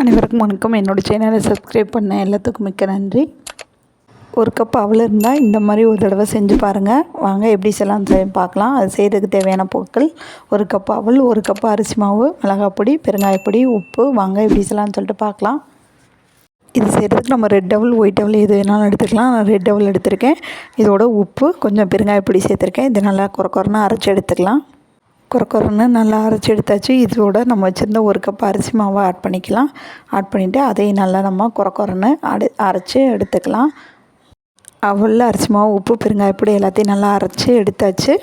அனைவருக்கும் வணக்கம். என்னோடய சேனலை சப்ஸ்கிரைப் பண்ண எல்லாத்துக்கும் மிக்க நன்றி. ஒரு கப் அவள் இருந்தால் இந்த மாதிரி ஒரு தடவை செஞ்சு பாருங்கள் வாங்க எப்படி செய்யலாம் பார்க்கலாம். அது செய்கிறதுக்கு தேவையான பொருட்கள். ஒரு கப் அவள் ஒரு கப் அரிசி மாவு மிளகாய் பொடி பெருங்காயப்பொடி உப்பு. வாங்க எப்படி செய்யலாம்னு சொல்லிட்டு பார்க்கலாம். இது செய்கிறதுக்கு நம்ம ரெட் டபுள் ஒயிட் டபுள் எது வேணாலும் எடுத்துக்கலாம். நான் ரெட் டபுள் எடுத்திருக்கேன். இதோட உப்பு கொஞ்சம் பெருங்காயப்பொடி சேர்த்துருக்கேன். இது நல்லா குறை குறைனா அரைச்சி எடுத்துக்கலாம். குறை நல்லா அரைச்சி எடுத்தாச்சு. இதோட நம்ம வச்சுருந்த ஒரு கப் அரிசி மாவை ஆட் பண்ணிக்கலாம். ஆட் பண்ணிவிட்டு அதையும் நல்லா நம்ம குறை அடு அரைச்சி எடுத்துக்கலாம். அவ்வளோ அரிசி மாவு உப்பு பெருங்காயப்பொடி எல்லாத்தையும் நல்லா அரைச்சி எடுத்தாச்சு.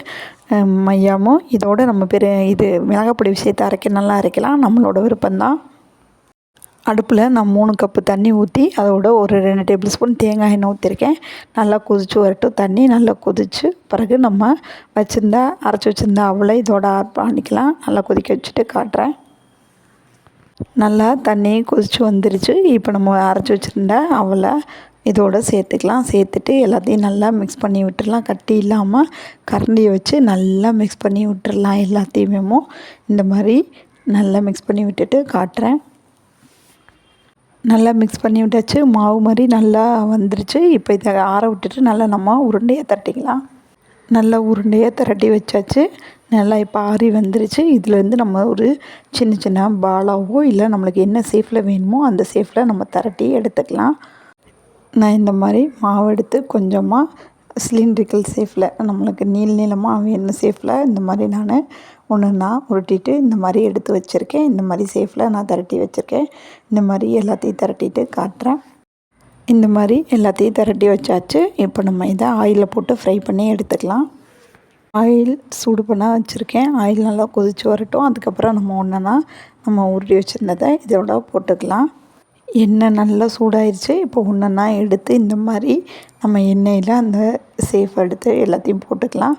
மையாமும் இதோட நம்ம பெரு இது மிளகாப்பொடி விஷயத்தை அரைக்க நல்லா அரைக்கலாம். நம்மளோட விருப்பம்தான். அடுப்பில் நான் மூணு கப்பு தண்ணி ஊற்றி அதோட ஒரு ரெண்டு டேபிள் ஸ்பூன் தேங்காய் எண்ணெய் ஊற்றிருக்கேன் நல்லா கொதிச்சு வரட்டும் தண்ணி நல்லா கொதிச்சு பிறகு நம்ம வச்சுருந்தா அரைச்சி வச்சுருந்தா அவளை இதோட ஆட் பண்ணிக்கலாம். நல்லா கொதிக்க வச்சுட்டு காட்டுறேன். நல்லா தண்ணி கொதிச்சு வந்துருச்சு. இப்போ நம்ம அரைச்சி வச்சுருந்தா அவளை இதோட சேர்த்துக்கலாம். சேர்த்துட்டு எல்லாத்தையும் நல்லா மிக்ஸ் பண்ணி விட்டுடலாம் கட்டி இல்லாமல் கரண்டியை வச்சு நல்லா மிக்ஸ் பண்ணி விட்டுடலாம் எல்லாத்தையுமே இந்த மாதிரி நல்லா மிக்ஸ் பண்ணி விட்டுட்டு காட்டுறேன். நல்லா மிக்ஸ் பண்ணி விட்டாச்சு. மாவு மாதிரி நல்லா வந்துருச்சு. இப்போ இதை ஆற விட்டுட்டு நல்லா நம்ம உருண்டையாக தட்டிக்கலாம் நல்லா உருண்டையாக திரட்டி வச்சாச்சு. நல்லா இப்போ ஆறி வந்துருச்சு. இதுலேருந்து நம்ம ஒரு சின்ன சின்ன பாலாவோ இல்லை நம்மளுக்கு என்ன சேஃபில் வேணுமோ அந்த சேஃபில் நம்ம திரட்டி எடுத்துக்கலாம். நான் இந்த மாதிரி மாவு எடுத்து கொஞ்சமாக சிலிண்ட்ரிக்கல் சேஃபில் நம்மளுக்கு நீள் நீளமாக வேணும் சேஃபில் இந்த மாதிரி நான் ஒன்று நான் உருட்டிட்டு இந்த மாதிரி எடுத்து வச்சுருக்கேன். இந்த மாதிரி சேஃபில் நான் திரட்டி வச்சுருக்கேன். இந்த மாதிரி எல்லாத்தையும் திரட்டிட்டு காட்டுறேன். இந்த மாதிரி எல்லாத்தையும் திரட்டி வச்சாச்சு. இப்போ நம்ம இதை ஆயிலில் போட்டு ஃப்ரை பண்ணி எடுத்துக்கலாம். ஆயில் சூடு பண்ண வச்சுருக்கேன். ஆயில் நல்லா கொதிச்சு வரட்டும். அதுக்கப்புறம் நம்ம ஒன்றுனா நம்ம உருட்டி வச்சுருந்ததை இதோட போட்டுக்கலாம். எண்ணெய் நல்லா சூடாயிருச்சு. இப்போ ஒன்றுனா எடுத்து இந்த மாதிரி நம்ம எண்ணெயில் அந்த சேஃப் எடுத்து எல்லாத்தையும் போட்டுக்கலாம்.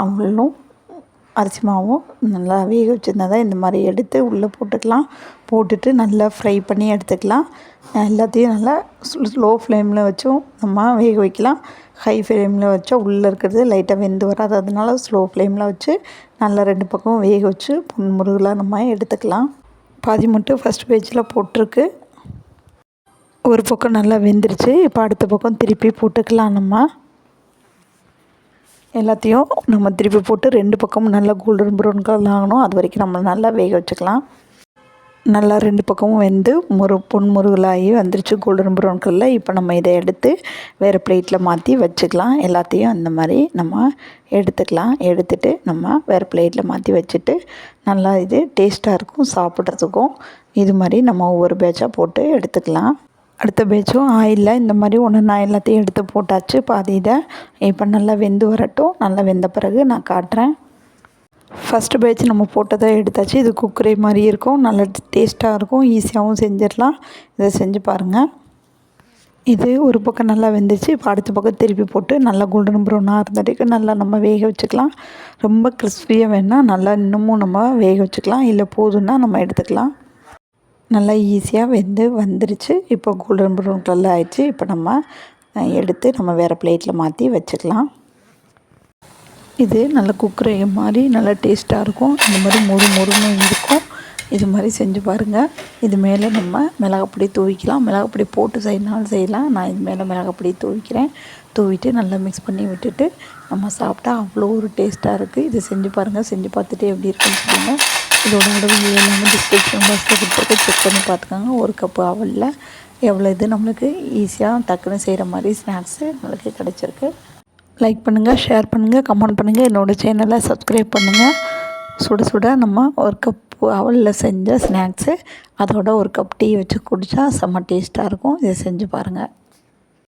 அவளும் அரிசி மாவும் நல்லா வேக வச்சுருந்ததை இந்த மாதிரி எடுத்து உள்ளே போட்டுக்கலாம். போட்டுட்டு நல்லா ஃப்ரை பண்ணி எடுத்துக்கலாம். எல்லாத்தையும் நல்லா ஸ்லோ ஃப்ளேமில் வச்சும் நம்ம வேக வைக்கலாம். ஹை ஃப்ளேமில் வச்சா உள்ளே இருக்கிறது லைட்டாக வெந்து வராது. அதனால ஸ்லோ ஃப்ளேமில் வச்சு நல்லா ரெண்டு பக்கம் வேக வச்சு புன்முருகலாக நம்ம எடுத்துக்கலாம். பாதி மட்டும் ஃபஸ்ட் பேஜில் போட்டிருக்கு. ஒரு பக்கம் நல்லா வெந்துருச்சு. இப்போ அடுத்த பக்கம் திருப்பி போட்டுக்கலாம் நம்ம. எல்லாத்தையும் நம்ம திருப்பி போட்டு ரெண்டு பக்கமும் நல்லா கோல்டன் ப்ரௌன் கலர் ஆகணும். அது வரைக்கும் நம்ம நல்லா வேக வச்சுக்கலாம். நல்லா ரெண்டு பக்கமும் வெந்து முரு பொன் முருகலாகி வந்துருச்சு கோல்டன் ப்ரௌன் கலரில் இப்போ நம்ம இதை எடுத்து வேறு பிளேட்டில் மாற்றி வச்சுக்கலாம். எல்லாத்தையும் அந்த மாதிரி நம்ம எடுத்துக்கலாம். எடுத்துட்டு நம்ம வேறு பிளேட்டில் மாற்றி வச்சுட்டு நல்லா இது டேஸ்ட்டாக இருக்கும் சாப்பிட்றதுக்கும். இது மாதிரி நம்ம ஒவ்வொரு பேட்சாக போட்டு எடுத்துக்கலாம். அடுத்த பேட்சும் ஆயிலில் இந்த மாதிரி ஒன்று நான் எல்லாத்தையும் எடுத்து போட்டாச்சு. பாதி இதை இப்போ நல்லா வெந்து வரட்டும். நல்லா வெந்த பிறகு நான் காட்டுறேன். ஃபஸ்ட்டு பேட்ச் நம்ம போட்டதை எடுத்தாச்சு. இது குக்கரே மாதிரி இருக்கும். நல்ல டேஸ்ட்டாக இருக்கும். ஈஸியாகவும் செஞ்சிடலாம். இதை செஞ்சு பாருங்கள் இது ஒரு பக்கம் நல்லா வெந்துச்சு. இப்போ அடுத்த பக்கம் திருப்பி போட்டு நல்லா கோல்டன் ப்ரௌனாக இருந்ததுக்கு நல்லா நம்ம வேக வச்சுக்கலாம். ரொம்ப கிறிஸ்பியாக வேணால் நல்லா இன்னமும் நம்ம வேக வச்சுக்கலாம். இல்லை போதும்னா நம்ம எடுத்துக்கலாம். நல்லா ஈஸியாக வெந்து வந்துருச்சு. இப்போ கோல்டன் ப்ரௌன் கலரில் ஆயிடுச்சு. இப்போ நம்ம எடுத்து நம்ம வேறு பிளேட்டில் மாற்றி வச்சுக்கலாம். இது நல்ல குக்கரை மாதிரி நல்லா டேஸ்ட்டாக இருக்கும். இந்த மாதிரி மொறு மொறுன்னு இருக்கும். இது மாதிரி செஞ்சு பாருங்கள் இது மேலே நம்ம மிளகாப்பொடி தூவிக்கலாம். மிளகாப்பொடி போட்டு செய்யணாலும் செய்யலாம். நான் இது மேலே மிளகாப்பொடி தூவிக்கிறேன். தூவிட்டு நல்லா மிக்ஸ் பண்ணி விட்டுட்டு நம்ம சாப்பிட்டா அவ்வளோ ஒரு டேஸ்ட்டாக இருக்குது இது செஞ்சு பாருங்கள் செஞ்சு பார்த்துட்டு எப்படி இருக்குன்னு சொல்லுங்கள் இதோட அளவு எல்லாமே டிஸ்கிரிப்ஷன் பாக்ஸில் கொடுத்துருக்கு செக் பண்ணி பார்த்துக்கோங்க. ஒரு கப்பு அவலில் எவ்வளோ இது நம்மளுக்கு ஈஸியாக டக்குன்னு செய்கிற மாதிரி ஸ்நாக்ஸு நம்மளுக்கு கிடச்சிருக்கு. லைக் பண்ணுங்கள் ஷேர் பண்ணுங்கள் கமெண்ட் பண்ணுங்கள் என்னோடய சேனலை சப்ஸ்கிரைப் பண்ணுங்கள் சுட சுட நம்ம ஒரு கப் அவலில் செஞ்ச ஸ்நாக்ஸு அதோட ஒரு கப் டீ வச்சு குடித்தா செம்ம டேஸ்ட்டாக இருக்கும். இதை செஞ்சு பாருங்கள்